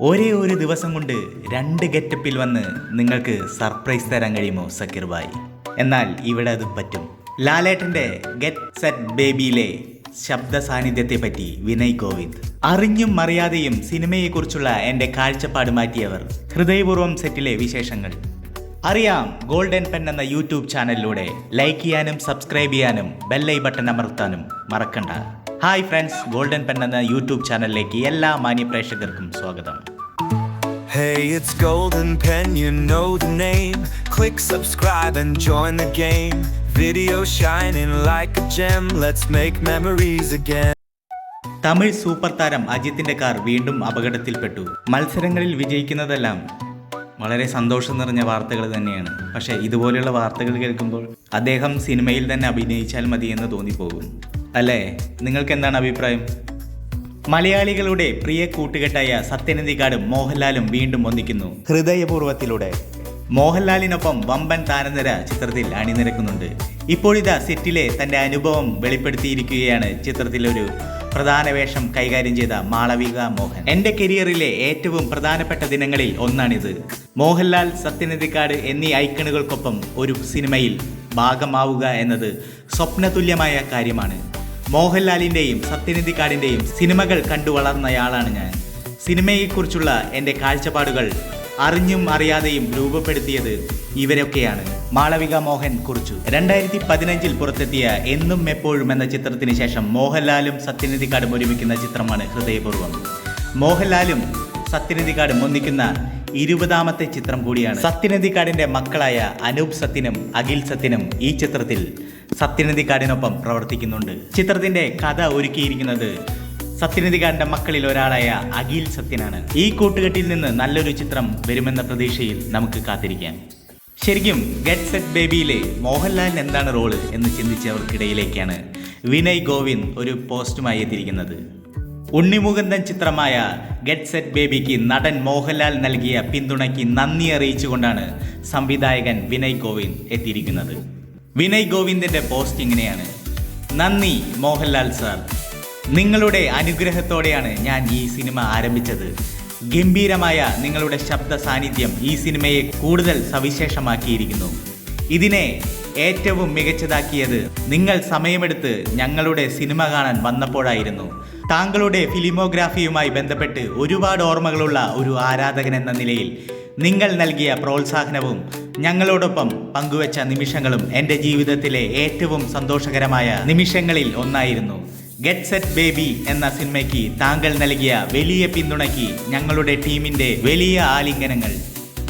ഒരേ ഒരു ദിവസം കൊണ്ട് രണ്ട് ഗെറ്റപ്പിൽ വന്ന് നിങ്ങൾക്ക് സർപ്രൈസ് തരാൻ കഴിയുമോ സക്കീർ ഭായ്? എന്നാൽ ഇവിടെ അത് പറ്റും. ലാലേട്ടന്റെ ഗെറ്റ് സെറ്റ് ബേബിയിലെ ശബ്ദ സാന്നിധ്യത്തെ പറ്റി വിനയ് ഗോവിന്ദ്. അറിഞ്ഞും അറിയാതെയും സിനിമയെക്കുറിച്ചുള്ള എന്റെ കാഴ്ചപ്പാട് മാറ്റിയവർ ഹൃദയപൂർവം സെറ്റിലെ വിശേഷങ്ങൾ. അറിയാം ഗോൾഡൻ പെൻ എന്ന യൂട്യൂബ് ചാനലിലൂടെ ലൈക്ക് ചെയ്യാനും സബ്സ്ക്രൈബ് ചെയ്യാനും ബെല്ലൈ ബട്ടൺ അമർത്താനും മറക്കണ്ട. ഹായ് ഫ്രണ്ട്സ് ഗോൾഡൻ പെൻ എന്ന യൂട്യൂബ് ചാനലിലേക്ക് എല്ലാ മാന്യ പ്രേക്ഷകർക്കും സ്വാഗതം Hey, it's Golden Pen, you know the name. Click subscribe and join the game. Video shining like a gem, let's make memories again. Tamil super താരം അജിത്തിന്റെ കാർ വീണ്ടും അപകടത്തിൽപ്പെട്ടു മത്സരങ്ങളിൽ വിജയിക്കുന്നതെല്ലാം വളരെ സന്തോഷം നിറഞ്ഞ വാർത്തകൾ തന്നെയാണ് പക്ഷേ ഇതുപോലെയുള്ള വാർത്തകൾ കേൾക്കുമ്പോൾ അദ്ദേഹം സിനിമയിൽ തന്നെ അഭിനയിച്ചാൽ മതി എന്ന് തോന്നിപ്പോകും അല്ലേ? നിങ്ങൾക്ക് എന്താണ് അഭിപ്രായം? മലയാളികളുടെ പ്രിയ കൂട്ടുകെട്ടായ സത്യനന്ദിക്കാടും മോഹൻലാലും വീണ്ടും ഒന്നിക്കുന്നു ഹൃദയപൂർവത്തിലൂടെ. മോഹൻലാലിനൊപ്പം വമ്പൻ താരനിര ചിത്രത്തിൽ അണിനിരക്കുന്നുണ്ട്. ഇപ്പോഴിതാ സെറ്റിലെ തന്റെ അനുഭവം വെളിപ്പെടുത്തിയിരിക്കുകയാണ് ചിത്രത്തിലൊരു പ്രധാന വേഷം കൈകാര്യം ചെയ്ത മാളവിക മോഹൻ. എന്റെ കരിയറിലെ ഏറ്റവും പ്രധാനപ്പെട്ട ദിനങ്ങളിൽ ഒന്നാണിത്. മോഹൻലാൽ സത്യനന്ദിക്കാട് എന്നീ ഐക്കണുകൾക്കൊപ്പം ഒരു സിനിമയിൽ ഭാഗമാവുക എന്നത് സ്വപ്നതുല്യമായ കാര്യമാണ്. മോഹൻലാലിന്റെയും സത്യനിധിക്കാടിന്റെയും സിനിമകൾ കണ്ടു വളർന്നയാളാണ് ഞാൻ. സിനിമയെക്കുറിച്ചുള്ള എന്റെ കാഴ്ചപ്പാടുകൾ അറിഞ്ഞും അറിയാതെയും രൂപപ്പെടുത്തിയത് ഇവരൊക്കെയാണ്. മാളവിക മോഹൻ കുറിച്ചു. രണ്ടായിരത്തി പതിനഞ്ചിൽ പുറത്തെത്തിയ എന്നും എപ്പോഴും എന്ന ചിത്രത്തിന് ശേഷം മോഹൻലാലും സത്യനിധിക്കാടും ഒരുമിക്കുന്ന ചിത്രമാണ് ഹൃദയപൂർവം. മോഹൻലാലും സത്യനിധിക്കാടും ഒന്നിക്കുന്ന ഇരുപതാമത്തെ ചിത്രം കൂടിയാണ്. സത്യനന്ദിക്കാടിന്റെ മക്കളായ അനൂപ് സത്യനും അഖിൽ സത്യനും ഈ ചിത്രത്തിൽ സത്യനന്ദിക്കാടിനൊപ്പം പ്രവർത്തിക്കുന്നുണ്ട്. ചിത്രത്തിന്റെ കഥ ഒരുക്കിയിരിക്കുന്നത് സത്യനന്ദിക്കാടിന്റെ മക്കളിൽ ഒരാളായ അഖിൽ സത്യനാണ്. ഈ കൂട്ടുകെട്ടിൽ നിന്ന് നല്ലൊരു ചിത്രം വരുമെന്ന പ്രതീക്ഷയിൽ നമുക്ക് കാത്തിരിക്കാം. ശരിക്കും ഗെറ്റ് സെറ്റ് ബേബിയിലെ മോഹൻലാലിന് എന്താണ് റോൾ എന്ന് ചിന്തിച്ചവർക്കിടയിലേക്കാണ് വിനയ് ഗോവിന്ദ് ഒരു പോസ്റ്റുമായി എത്തിയിരിക്കുന്നത്. ഉണ്ണിമുകുന്ദൻ ചിത്രമായ ഗെറ്റ് സെറ്റ് ബേബിക്ക് നടൻ മോഹൻലാൽ നൽകിയ പിന്തുണയ്ക്ക് നന്ദി അറിയിച്ചുകൊണ്ടാണ് സംവിധായകൻ വിനയ് ഗോവിന്ദ് എത്തിയിരിക്കുന്നത്. വിനയ് ഗോവിന്ദിന്റെ പോസ്റ്റ് ഇങ്ങനെയാണ് നന്ദി മോഹൻലാൽ സാർ. നിങ്ങളുടെ അനുഗ്രഹത്തോടെയാണ് ഞാൻ ഈ സിനിമ ആരംഭിച്ചത്. ഗംഭീരമായ നിങ്ങളുടെ ശബ്ദ സാന്നിധ്യം ഈ സിനിമയെ കൂടുതൽ സവിശേഷമാക്കിയിരിക്കുന്നു. ഇതിനെ ഏറ്റവും മികച്ചതാക്കിയത് നിങ്ങൾ സമയമെടുത്ത് ഞങ്ങളുടെ സിനിമ കാണാൻ വന്നപ്പോഴായിരുന്നു. താങ്കളുടെ ഫിലിമോഗ്രാഫിയുമായി ബന്ധപ്പെട്ട് ഒരുപാട് ഓർമ്മകളുള്ള ഒരു ആരാധകൻ എന്ന നിലയിൽ നിങ്ങൾ നൽകിയ പ്രോത്സാഹനവും ഞങ്ങളോടൊപ്പം പങ്കുവച്ച നിമിഷങ്ങളും എന്റെ ജീവിതത്തിലെ ഏറ്റവും സന്തോഷകരമായ നിമിഷങ്ങളിൽ ഒന്നായിരുന്നു. ഗെറ്റ് സെറ്റ് ബേബി എന്ന സിനിമയ്ക്ക് താങ്കൾ നൽകിയ വലിയ പിന്തുണയ്ക്ക് ഞങ്ങളുടെ ടീമിന്റെ വലിയ ആലിംഗനങ്ങൾ.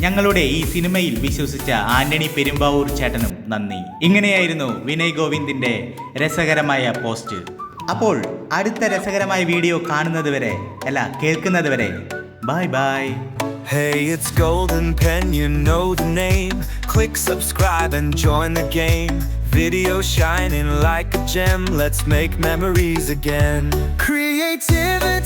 ഞങ്ങളുടെ ഈ സിനിമയിൽ വിശ്വസിച്ച ആന്റണി പെരുമ്പാവൂർ ചേട്ടനും നന്ദി. ഇങ്ങനെയായിരുന്നു വിനയ് ഗോവിന്ദിന്റെ രസകരമായ പോസ്റ്റ്. അപ്പോൾ അടുത്ത രസകരമായ വീഡിയോ കാണുന്നത് വരെ അല്ല കേൾക്കുന്നത് വരെ bye bye Hey, it's Golden Pen, you know the name. Click subscribe and join the game. Video shining like a gem, let's make memories again. Creativity.